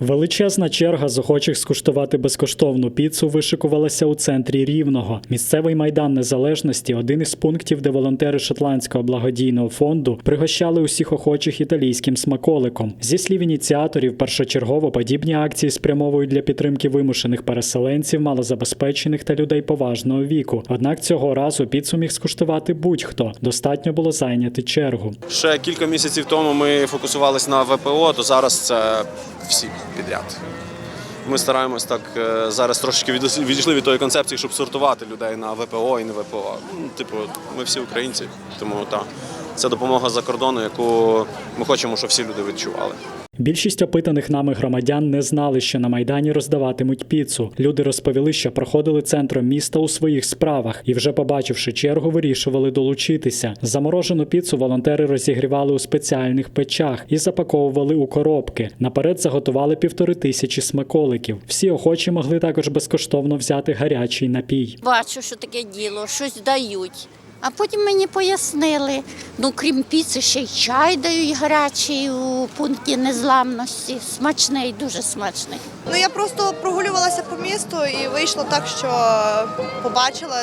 Величезна черга з охочих скуштувати безкоштовну піцу вишикувалася у центрі Рівного. Місцевий майдан незалежності один із пунктів, де волонтери шотландського благодійного фонду пригощали усіх охочих італійським смаколиком. Зі слів ініціаторів, першочергово подібні акції спрямовують для підтримки вимушених переселенців, малозабезпечених та людей поважного віку. Однак цього разу піцу міг скуштувати будь-хто. Достатньо було зайняти чергу. Ще кілька місяців тому ми фокусувалися на ВПО, то зараз це всі підряд. Ми стараємось так е, зараз трошечки відійшли від тої концепції, щоб сортувати людей на ВПО і не ВПО. Ну, Типу, ми всі українці, тому так. Це допомога за кордону, яку ми хочемо, щоб всі люди відчували. Більшість опитаних нами громадян не знали, що на майдані роздаватимуть піцу. Люди розповіли, що проходили центром міста у своїх справах і, вже побачивши чергу, вирішували долучитися. Заморожену піцу волонтери розігрівали у спеціальних печах і запаковували у коробки. Наперед заготували півтори тисячі смаколиків. Всі охочі могли також безкоштовно взяти гарячий напій. Бачу, що таке діло, щось дають. А потім мені пояснили, ну крім піци, ще й чай дають гарячий у пункті незламності. Смачний, дуже смачний. Ну я просто прогулювалася по місту і вийшло так, що побачила,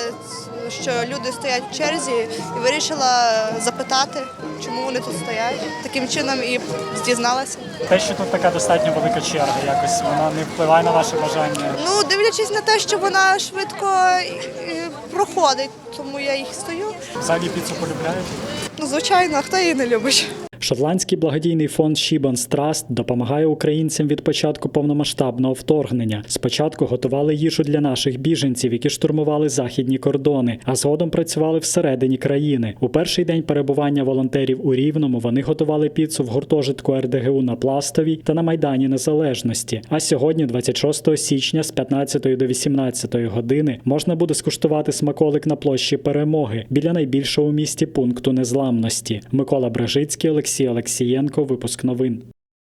що люди стоять в черзі, і вирішила запитати, чому вони тут стоять. Таким чином і дізналася. Те, що тут така достатньо велика черга, якось вона не впливає на ваше бажання. Ну, дивлячись на те, що вона швидко проходить, тому я їх стою. Взагалі піцу полюбляєте? Ну, звичайно, а хто її не любить? Шотландський благодійний фонд Shibans Trust допомагає українцям від початку повномасштабного вторгнення. Спочатку готували їжу для наших біженців, які штурмували західні кордони, а згодом працювали всередині країни. У перший день перебування волонтерів у Рівному вони готували піцу в гуртожитку РДГУ на Пластовій та на Майдані Незалежності. А сьогодні, 26 січня, з 15 до 18 години, можна буде скуштувати смаколик на площі Перемоги біля найбільшого у місті пункту незламності. Микола Бражицький, Олексій Олексієнко. Випуск новин.